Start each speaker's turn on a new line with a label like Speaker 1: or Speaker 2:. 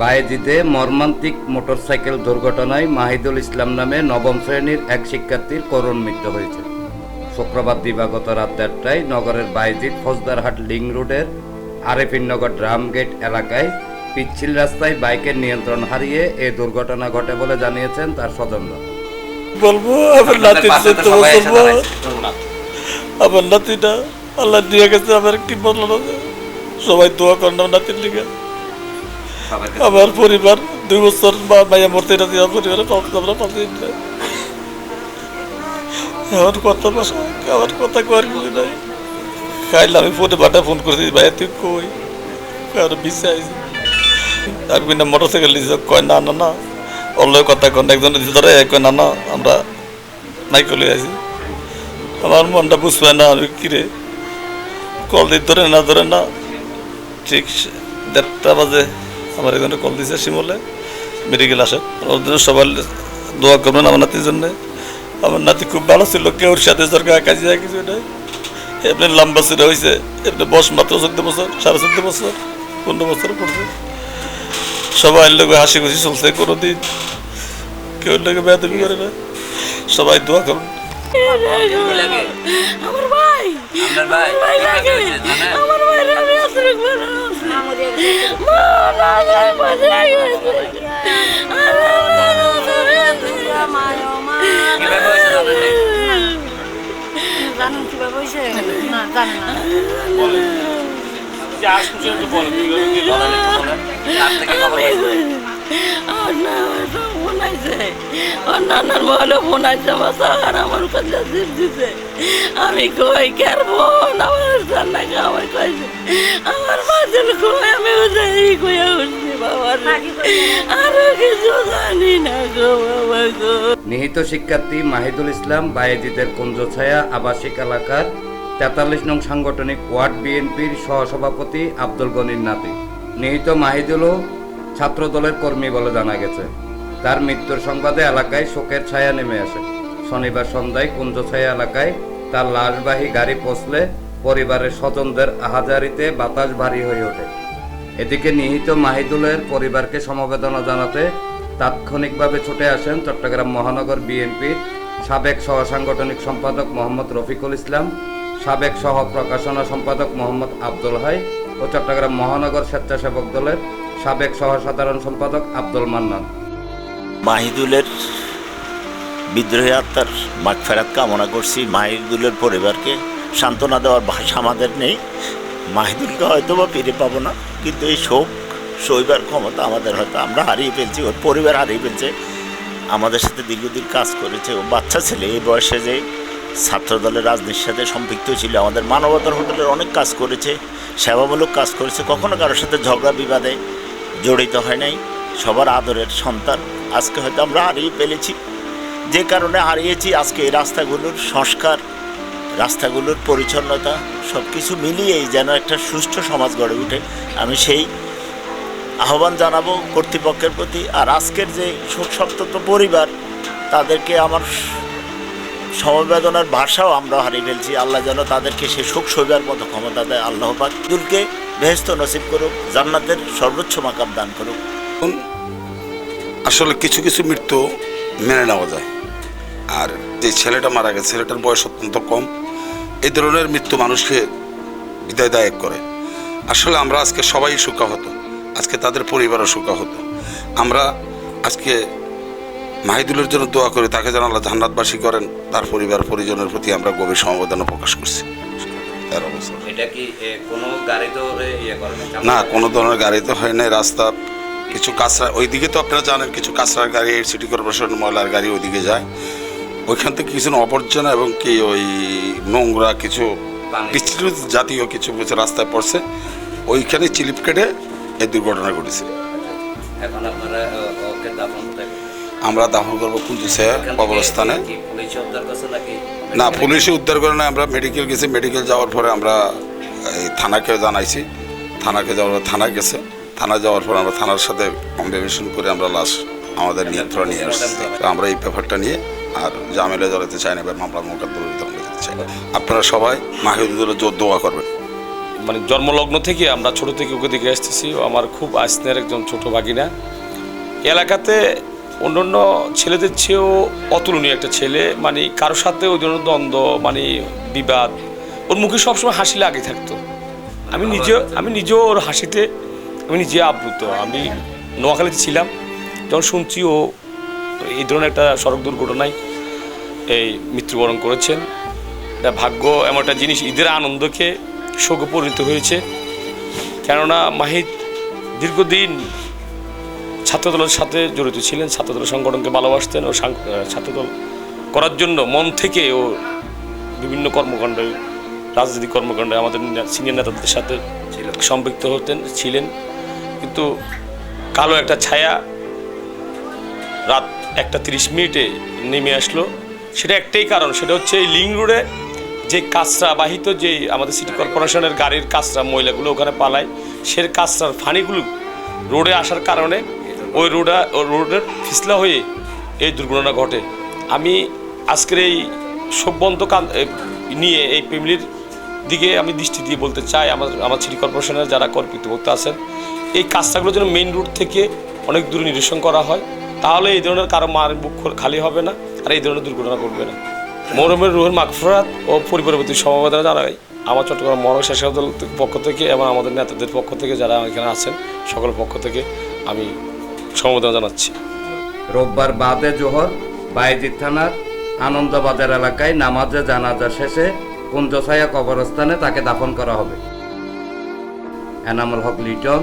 Speaker 1: বায়েজিদে মর্মান্তিক মোটরসাইকেল দুর্ঘটনায় মাহিদুল ইসলাম নামে নবম শ্রেণির এক শিক্ষার্থীর করুণ মৃত্যু হয়েছে। শুক্রবার দিবাগত রাত দেড়টায় নগরের বায়েজিদ ফৌজদারহাট লিং রোডের আরেফিননগর ড্রাম গেট এলাকায় পিচ্ছিল রাস্তায় বাইকের নিয়ন্ত্রণ হারিয়ে এ দুর্ঘটনা ঘটে বলে জানিয়েছেন তার স্বজনরা।
Speaker 2: বলব আমার নাতির বছর বয়স আমার নাতিটা আল্লাহ দিয়ে গেছে আমার কি বলল সবাই দোয়া করেন আমার নাতির লিগে আমার পরিবার দুই বছর বা মাইয়া মরতে না দিয়ে পরিবারে আমরা না আমার কথা বসা আমার কথা কর কিছু নাই। খাইলে আমি ফোনে বাটা ফোন করে দিই ভাইয়া তুই কই? আর বিশ্বাস আর বিনা মোটর সাইকেল কয় না না না। অল্প কথা কন একজন দিতে ধরে কয় না না আমরা মাইকেলে আছি আমার মনটা বুঝবে না, আমি কিরে কল দিতে ধরে না ধরে না। ঠিক দেড়টা বাজে। আমার এখানে কল দিয়েছে শিমলে মেডিকেল আসে জন্য সবাই দোয়া করবেন আমার নাতির জন্য। আমার নাতি খুব ভালো ছিল কেউর সাথে সরকার কাজে যায় কিছু নাই। এমনি লম্বা ছিল হয়েছে এমনি বয়স মাত্র চোদ্দ বছর, সাড়ে চোদ্দ বছর, পনেরো বছর পড়ছে। সবাই লোক হাসি খুশি চলছে, কোনো দিন। কেউ লোকে বেতন করে না সবাই দোয়া করুন
Speaker 3: আমার ভাই
Speaker 4: আপনার ভাই
Speaker 3: ভাই লাগে আমার ভাই
Speaker 4: কীভাবে হয়েছে জানেন না?
Speaker 3: জানেন কীভাবে হয়েছে না জানে না
Speaker 4: তার থেকে খবর
Speaker 3: অন্যান্য মহলে ফোন আছে আমার স্যার আমার কাছে জিপ দিছে। আমি কই কার বোন? আমার সান্নাকে আমার কইছে আমার কই আমি উঠছি বাবা আরও কিছু জানি না গো বাবা গো।
Speaker 1: নিহত শিক্ষার্থী মাহিদুল ইসলাম বায়েজিদের কুঞ্জছায়া আবাসিক এলাকার তেতাল্লিশ নং সাংগঠনিক ওয়ার্ড বিএনপির সহসভাপতি আব্দুল গনির নাতি। নিহিত মাহিদুলও ছাত্রদলের কর্মী বলে জানা গেছে। তার মৃত্যুর সংবাদে এলাকায় শোকের ছায়া নেমে আসে। শনিবার সন্ধ্যায় কুঞ্জছায়া এলাকায় তার লাশবাহী গাড়ি পৌঁছলে পরিবারের স্বজনদের আহাজারিতে বাতাস ভারী হয়ে ওঠে। এদিকে নিহিত মাহিদুলের পরিবারকে সমবেদনা জানাতে তাৎক্ষণিকভাবে ছুটে আসেন চট্টগ্রাম মহানগর বিএনপির সাবেক সহ সাংগঠনিক সম্পাদক মোহাম্মদ রফিকুল ইসলাম, সাবেক সহ প্রকাশনা সম্পাদক মোহাম্মদ আব্দুল হাই ও চট্টগ্রাম মহানগর স্বেচ্ছাসেবক দলের সাবেক সহ সাধারণ সম্পাদক আব্দুল মান্নান।
Speaker 5: মাহিদুলের বিদ্রোহী আত্মার মাগফেরাত কামনা করছি। মাহিদুলের পরিবারকে সান্ত্বনা দেওয়ার ভাষা আমাদের নেই। মাহিদুলকে হয়তো বা ফিরে পাবো না, কিন্তু এই শোক সইবার ক্ষমতা আমাদের হয়তো আমরা হারিয়ে ফেলছি, ওর পরিবার হারিয়ে ফেলছে। আমাদের সাথে দীর্ঘদিন কাজ করেছে, ও বাচ্চা ছেলে, এই বয়সে যে ছাত্রদলের রাজনীতির সাথে সম্পৃক্ত ছিল, আমাদের মানবতার হোটেলের অনেক কাজ করেছে, সেবামূলক কাজ করেছে, কখনো কারোর সাথে ঝগড়া বিবাদে জড়িত হয় নাই। সবার আদরের সন্তান। আজকে হয়তো আমরা হারিয়ে ফেলেছি। যে কারণে হারিয়েছি আজকে এই রাস্তাগুলোর সংস্কার, রাস্তাগুলোর পরিচ্ছন্নতা সব কিছু মিলিয়েই যেন একটা সুষ্ঠু সমাজ গড়ে ওঠে আমি সেই আহ্বান জানাব কর্তৃপক্ষের প্রতি। আর আজকের যে শোক সপ্তত পরিবার, তাদেরকে আমার সমবেদনার ভাষাও আমরা হারিয়ে ফেলছি। আল্লাহ যেন তাদেরকে সে শোক সইবার মতো ক্ষমতা দেয়। আল্লাহ পাক দুলকে বেহেস্ত নসিব করুক, জান্নাতের সর্বোচ্চ মাকাম দান করুক।
Speaker 6: আসলে কিছু কিছু মৃত্যু মেনে নেওয়া যায়। আর যে ছেলেটা মারা গেছে ছেলেটার বয়স অত্যন্ত কম এই ধরনের মৃত্যু মানুষকে বিদায়দায়ক করে। আসলে আমরা আজকে সবাই সুখা হতো আজকে তাদের পরিবারও সুখা হতো আমরা আজকে মাহিদুলের জন্য দোয়া করি তাকে যেন আল্লাহ জান্নাতবাসী করেন তার পরিবার পরিজনের প্রতি আমরা গভীর সমবেদনা প্রকাশ করছি। তার অবস্থা।
Speaker 4: এটা কি কোনো গাড়িতে ইয়ে
Speaker 6: না কোনো ধরনের গাড়িতে হয় নাই রাস্তা কিছু কাঁচরা ওইদিকে তো আপনারা জানেন কিছু কাঁচরার গাড়ি সিটি কর্পোরেশন ময়লার গাড়ি ওইদিকে যায়। ওইখান থেকে কিছু আবর্জনা এবং কি ওই নোংরা কিছু। বিস্তৃত জাতীয় কিছু কিছু রাস্তায় পড়ছে। ওইখানে চিলিপ কেটে এই দুর্ঘটনা ঘটেছে।
Speaker 4: এখন আপনারা ওকে দাফন
Speaker 6: আমরা দাফন করব কুঞ্জিসে কবরস্থানে। না পুলিশে উদ্ধার করে না আমরা মেডিকেল গেছি মেডিকেল যাওয়ার পরে আমরা এই থানাকে জানাইছি। থানাকে যাওয়ার পর থানা গেছে। থানা যাওয়ার পর আমরা থানার সাথে কম্বিনেশন করে আমরা লাশ আমাদের নিয়ন্ত্রণ নিয়ে আসছি। আমরা এই ব্যাপারটা নিয়ে আর জামেলে জড়াতে চাই না বা মামলা মোকদ্দমার ভিতরে আমরা চাই না। আপনারা সবাই মাহিদুলের জোর দোয়া করবেন।
Speaker 7: মানে জন্মলগ্ন থেকে আমরা ছোট থেকে ওকে দিকে আসতেছি। আমার খুব আস্তের একজন ছোট ভাগিনা। এলাকাতে অন্যান্য ছেলেদের চেয়েও অতুলনীয় একটা ছেলে। মানে কারও সাথে ওই জন্য দ্বন্দ্ব মানে বিবাদ, ওর মুখে সবসময় হাসি লাগে থাকতো। আমি নিজে আমি নিজেও ওর হাসিতে আমি নিজে আপ্লুত। আমি নোয়াখালীতে ছিলাম, যখন শুনছি ও এই ধরনের একটা সড়ক দুর্ঘটনায় এই মৃত্যুবরণ করেছেন। ভাগ্য, এমন একটা জিনিস, ঈদের আনন্দকে শোকে পরিণত হয়েছে। কেননা মাহিদ দীর্ঘদিন ছাত্রদলের সাথে জড়িত ছিলেন, ছাত্রদল সংগঠনকে ভালোবাসতেন ও ছাত্রদল করার জন্য মন থেকে ও বিভিন্ন কর্মকাণ্ডে, রাজনৈতিক কর্মকাণ্ডে আমাদের সিনিয়র নেতাদের সাথে সম্পৃক্ত হতেন, ছিলেন। কিন্তু কালো একটা ছায়া রাত একটা তিরিশ মিনিটে নেমে আসলো। সেটা একটাই কারণ, সেটা হচ্ছে এই লিং রোডে যে কাঁচরা বাহিত যে আমাদের সিটি কর্পোরেশনের গাড়ির কাঁচরা ময়লাগুলো ওখানে পালায়, সে কাঁচরার ফানিগুলো রোডে আসার কারণে ওই রোডা রোডের ফিসলা হয়ে এই দুর্ঘটনা ঘটে। আমি আজকের এই কান নিয়ে এই ফ্যামিলির দিকে আমি দৃষ্টি দিয়ে বলতে চাই, আমার আমার সিটি কর্পোরেশনের যারা কর্তৃপক্ষ আছেন এই কাজটাগুলো যেন মেইন রুট থেকে অনেক দূরে নিরসন করা হয়। তাহলে এই ধরনের কারও মার বুক খালি হবে না, আর এই ধরনের দুর্ঘটনা ঘটবে না। মরমের রুহের মাগফরাত ও পরিবারের প্রতি সমবেদনা জানাই, আমার চট্টগ্রাম মরম শেষাদ পক্ষ থেকে এবং আমাদের নেতাদের পক্ষ থেকে যারা এখানে আছেন সকল পক্ষ থেকে আমি সমবেদনা জানাচ্ছি।
Speaker 1: রোববার বাদে জোহর, বায়েজিদ থানার আনন্দবাজার এলাকায় নামাজে জানাজা শেষে কুঞ্জছায়া কবরস্থানে তাকে দাফন করা হবে। এনামুল হক লিটন